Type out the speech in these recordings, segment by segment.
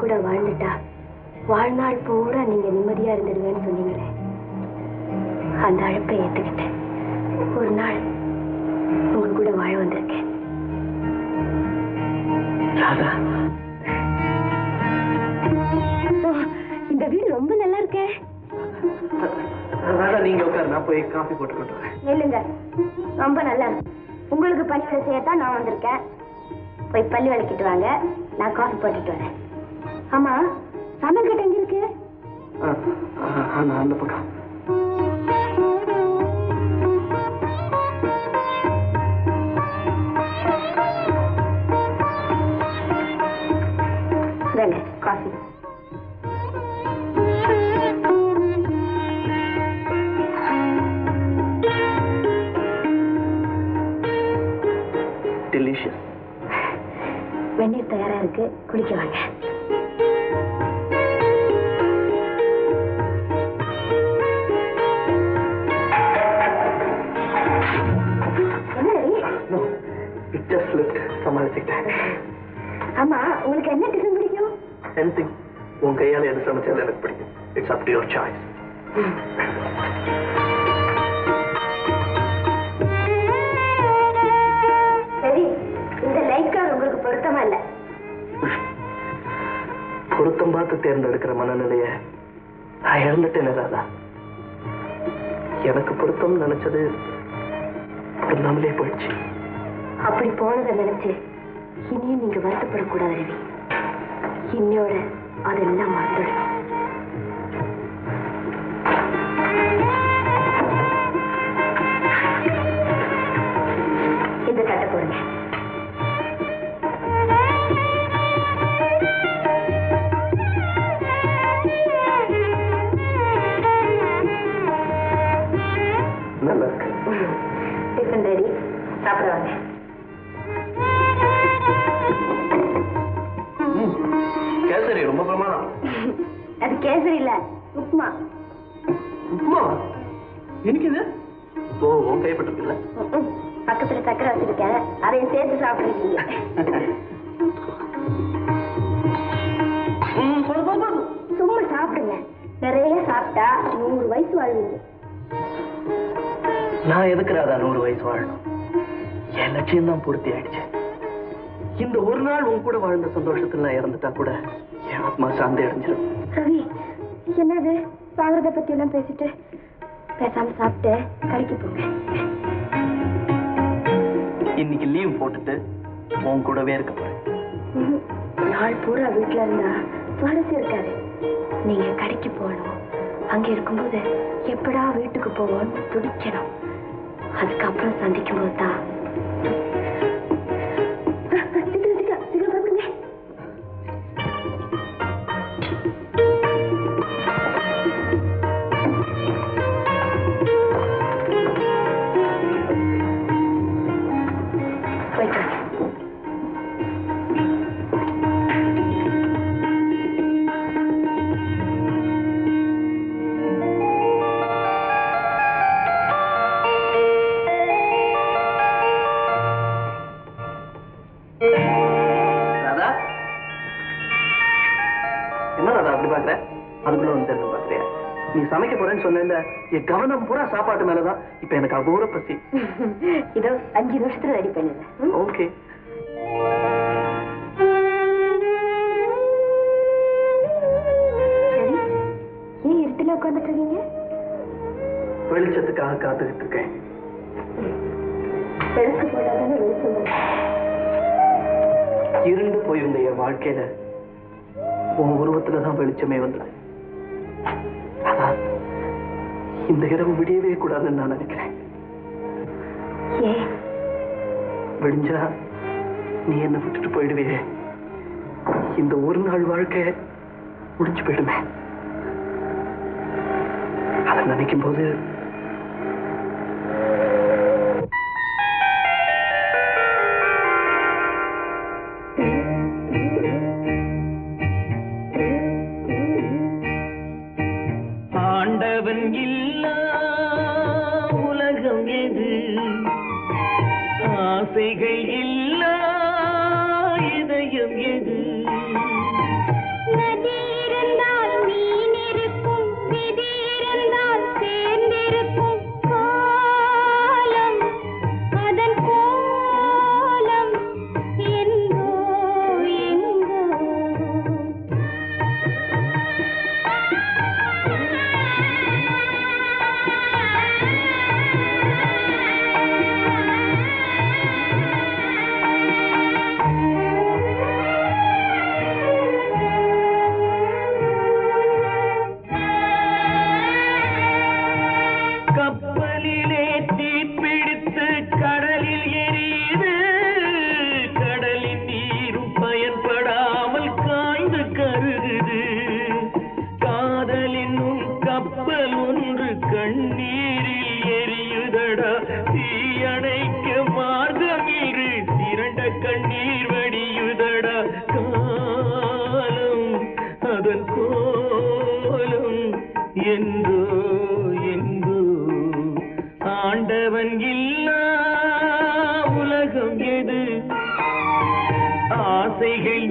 கூட வாழ்ந்துட்டா வாழ்நாள் பூரா நீங்க நிம்மதியா இருந்துடுவேன்னு சொன்னீங்களே. அந்த அழைப்பை ஏத்துக்கிட்டேன். ஒரு நாள் உங்க கூட வாழ வந்திருக்கேன். இந்த வீடு ரொம்ப நல்லா இருக்கே. ராதா நீங்க உட்காரு நான் போய் காஃபி போட்டு கொண்டு வரேன். இல்லைங்க ரொம்ப நல்லா இருக்கு. உங்களுக்கு பணிவிட செய்யத்தான் நான் வந்திருக்கேன். போய் பள்ளி விளக்கிட்டு வாங்க. நான் காஃபி போட்டுட்டு வரேன். ஆமா சமையல் கட்டு எங்க இருக்கு? அந்த பக்கம். காஃபி. டெலிஷியஸ் வெந்நீர் தயாரா இருக்கு குளிக்க வாங்க. ஆமா உங்களுக்கு என்ன டிஃபன் பிடிக்கும்? எனிதிங் உன் கையால எது சமைச்சாலும் எனக்கு பிடிக்கும். It's up to your choice சரி இந்த லைட் கார் உங்களுக்கு பொருத்தமா இல்ல? பொருத்தம் பார்த்து தேர்ந்தெடுக்கிற மனநிலைய நான் இழந்துட்டேன் ராதா. எனக்கு பொருத்தம் நினைச்சது பொருந்தாமலே போயிடுச்சு. அப்படி போனதை நினைச்சு இனியும் நீங்க வருத்தப்படக்கூடாது ரவி. இன்னையோட அதெல்லாம் மறந்துடும் இந்த தட்டை போடுங்க. நல்லா இருக்கு. Tiffin ready. சாப்பிட வாங்க. அது கேசரி இல்ல உப்புமா. உப்புமா எனக்கு இது ஓ உன் கைப்பட்டிருக்குல்ல ம்ம். பக்கத்துல சக்கரை வச்சிருக்கேன். அதையும் சேர்த்து சாப்பிடுறீங்க. சும்மா சாப்பிடுங்க. நிறைய சாப்பிட்டா நூறு வயசு வாழ்வீங்க. நான் எதுக்கு ராதா நூறு வயசு வாழணும்? என் லட்சியம் தான் பூர்த்தி ஆயிடுச்சு. இந்த ஒரு நாள் உன் கூட வாழ்ந்த சந்தோஷத்துல நான் இறந்துட்டா கூட என் ஆத்மா சாந்தி அடைஞ்சிடும் ரவி என்னது? சாகிறத பத்தி எல்லாம் பேசிட்டு பேசாம சாப்பிட்டு கடைக்கு போங்க. இன்னைக்கு லீவ் போட்டுட்டு உன் கூடவே இருக்க போறேன். நாள் பூரா வீட்டுல இருந்தா சுவாரஸ்யம் இருக்காது. நீங்க கடைக்கு போகணும். அங்க இருக்கும்போது எப்படா வீட்டுக்கு போவோம்னு துடிக்கணும். அதுக்கப்புறம் சந்திக்கும் போது தான் ராதா? என்ன ராதா அப்படி பாக்குற அதுக்குள்ள வந்து தெரிஞ்சு பாக்குறியா நீ சமைக்க போறேன்னு சொன்ன என் கவனம் பூரா சாப்பாட்டு மேலதான். இப்ப எனக்கு அகோர பசி. இதோ அஞ்சு நிமிஷத்துல ரெடி பண்ணிடுறேன். ஓகே. சரி. ஏன் இருட்டுல உட்காந்துட்டு இருக்கீங்க வெளிச்சத்துக்காக காத்துக்கிட்டு இருக்கேன். போட்டாதானே வெளிச்சம் வரும். இருண்டு போயிருந்த என் வாழ்க்கையில உன் உருவத்துல தான் வெளிச்சமே வந்தது. அதான் இந்த இரவு விடியவே கூடாதுன்னு நான் நினைக்கிறேன். விடிஞ்சா நீ என்ன விட்டுட்டு போயிடுவே. இந்த ஒரு நாள் வாழ்க்கை முடிஞ்சு போயிடுமே. அதை நினைக்கும் போது ஆசைகள் இல்லா. ஆசைகள்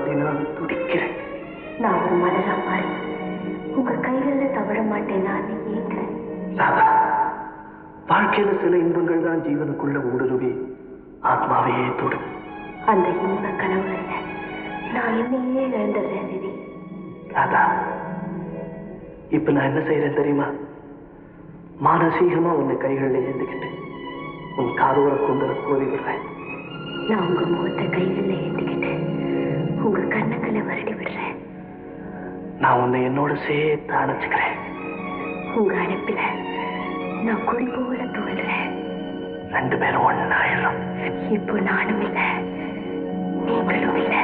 மாட்டேன்னு நான் துடிக்கிறேன். நான் ஒரு மலரா மாறி உங்க கைகள்ல தவழ ஏங்குறேன் ராதா வாழ்க்கையில சில இன்பங்கள் தான் ஜீவனுக்குள்ள ஊடுருவி ஆத்மாவையே தொடும். அந்த இன்ப கனவுகள்ல நான் என்னையே இழந்துடுறேன் ரவி ராதா இப்ப நான் என்ன செய்யறேன் தெரியுமா? மானசீகமா உன்னை கைகளில் ஏந்திக்கிட்டு உன் காதோர கொண்டு கோரி விடுறேன் நான் உங்க முகத்தை கைகள்ல ஏந்திக்கிட்டு உங்க கண்ணங்களை வருடி விடுறேன். நான் உன்னை என்னோட சேர்த்து அணைச்சுக்கிறேன் உங்க அனுப்பில நான் குடி போல தோல்றேன் ரெண்டு பேரும் ஒன்னாயிரம் இப்போ நானும் இல்ல நீங்களும் இல்ல.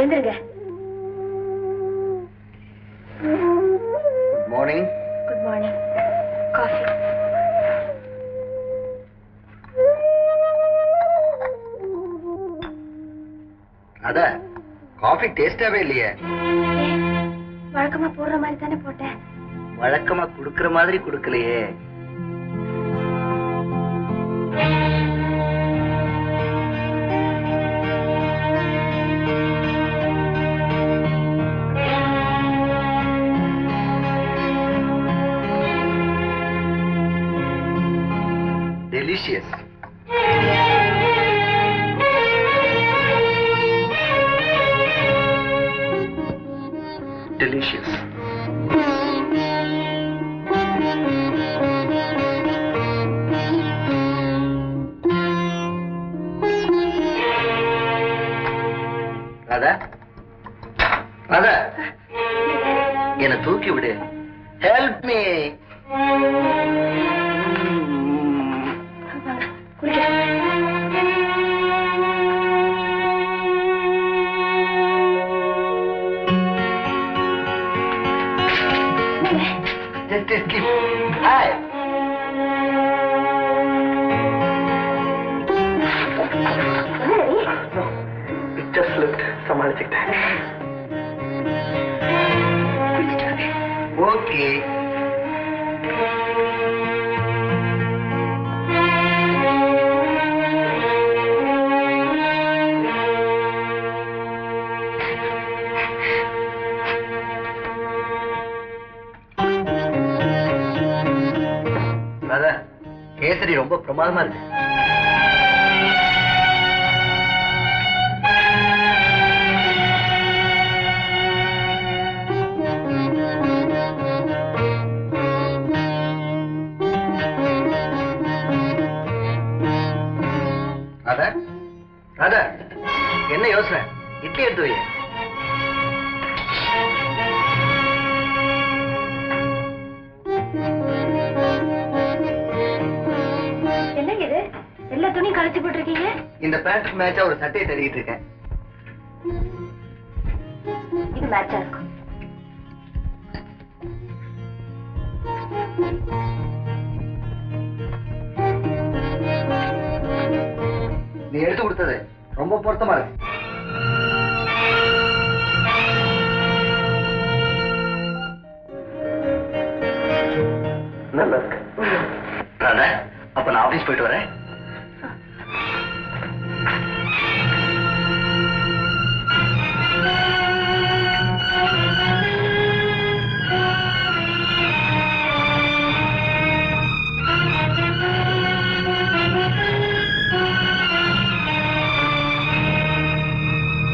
எழுந்துருங்க. Good morning good morning coffee அத காஃபி டேஸ்டாவே இல்லையே. வழக்கமா போடுற மாதிரி தானே போட்டேன். வழக்கமா குடுக்கற மாதிரி குடுக்கலையே. Delicious delicious Radha. ராதா. என்ன தூக்கி விடு. ஹெல்ப் மீ Tetlif है It just slipped. संभाल सकता that. கேசரி ரொம்ப பிரமாதமா இருக்கு. ராதா ராதா என்ன யோசனை? இட்லி எடுத்து வையேன். பேண்ட்டுக்கு மேட்சா ஒரு சட்டையை தேடிக்கிட்டு இருக்கேன். இது மேட்சா இருக்கும். நீ எடுத்து கொடுத்தது ரொம்ப பொருத்தமா இருக்கு. நல்லா இருக்கு. அப்ப நான் ஆபீஸ் போயிட்டு வரேன்.